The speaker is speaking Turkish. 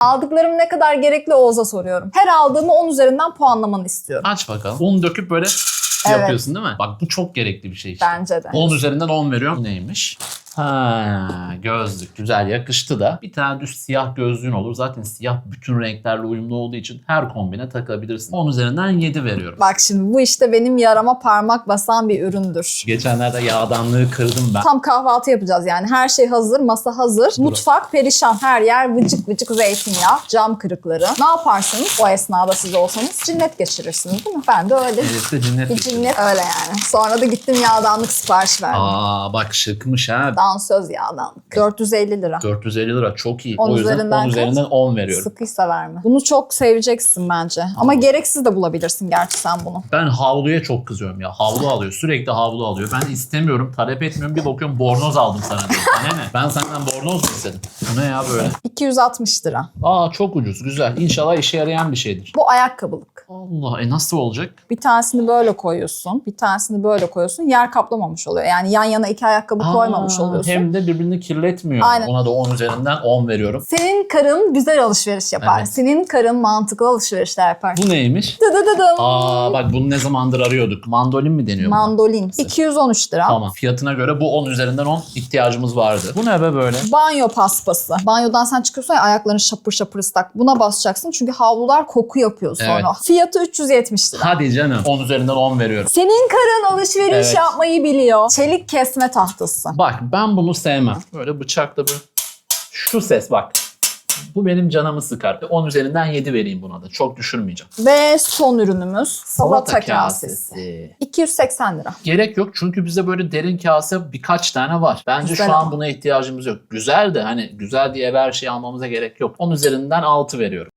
Aldıklarım ne kadar gerekli Oğuz'a soruyorum. Her aldığımı 10 üzerinden puanlamanı istiyorum. Aç bakalım. Un döküp böyle Evet. yapıyorsun değil mi? Bak bu çok gerekli bir şey işte. Bence de. 10 üzerinden 10 veriyorum. Neymiş? Ha, gözlük güzel yakıştı da. Bir tane düz siyah gözlüğün olur. Zaten siyah bütün renklerle uyumlu olduğu için her kombine takabilirsin. 10 üzerinden 7 veriyorum. Bak şimdi bu işte benim yarama parmak basan bir üründür. Geçenlerde yağdanlığı kırdım ben. Tam kahvaltı yapacağız yani. Her şey hazır, masa hazır. Mutfak perişan. Her yer vıcık vıcık zeytinyağı, cam kırıkları. Ne yaparsınız o esnada siz olsanız? Cinnet geçirirsiniz değil mi? Ben de öyle. Birisi cinnet Bir cinnet öyle yani. Sonra da gittim yağdanlık sipariş verdim. Aa bak şıkmış ha. Dansöz yağdanlık. 450 lira. 450 lira çok iyi. 10 o yüzden üzerinden 10 kaç? üzerinden 10 veriyorum. Sıkıysa verme. Bunu çok seveceksin bence. Ama gereksiz de bulabilirsin gerçi sen bunu. Ben havluya çok kızıyorum ya. Havlu alıyor. Sürekli havlu alıyor. Ben istemiyorum. Talep etmiyorum. Bir bakıyorum bornoz aldım sana diyor. Bana ne? Ben senden bornoz mu istedim? Bu ne ya böyle? 260 lira. Aa çok ucuz. Güzel. İnşallah işe yarayan bir şeydir. Bu ayakkabılık. Allah e nasıl olacak? Bir tanesini böyle koyuyorsun. Bir tanesini böyle koyuyorsun. Yer kaplamamış oluyor. Yani yan yana iki ayakkabı koymamış Aa, oluyorsun. Hem de birbirini kirletmiyor. Aynen. Ona da 10 üzerinden 10 veriyorum. Senin karın güzel alışveriş yapar. Evet. Senin karın mantıklı alışverişler yapar. Bu neymiş? Dıdıdıdım. Aa bak bunu ne zamandır arıyorduk. Mandolin mi deniyor buna? Mandolin. 213 lira. Tamam. Fiyatına göre bu 10 üzerinden 10 ihtiyacımız vardı. Bu ne be böyle? Banyo paspası. Banyodan sen çıkıyorsun ya ayakların şapır şapır ıslak. Buna basacaksın çünkü havlular koku yapıyor sonra. Evet. Fiyatı 370 lira. Hadi canım. 10 üzerinden 10 veriyorum. Senin karın alışveriş Evet. yapmayı biliyor. Çelik kesme tahtası. Bak ben bunu sevmem. Böyle bıçakla böyle. Şu ses bak. Bu benim canımı sıkar. 10 üzerinden 7 vereyim buna da. Çok düşürmeyeceğim. Ve son ürünümüz salata, kasesi. 280 lira. Gerek yok çünkü bize böyle derin kase birkaç tane var. Bence Güzel şu an ama. buna ihtiyacımız yok. Güzel de hani güzel diye her şeyi almamıza gerek yok. 10 üzerinden 6 veriyorum.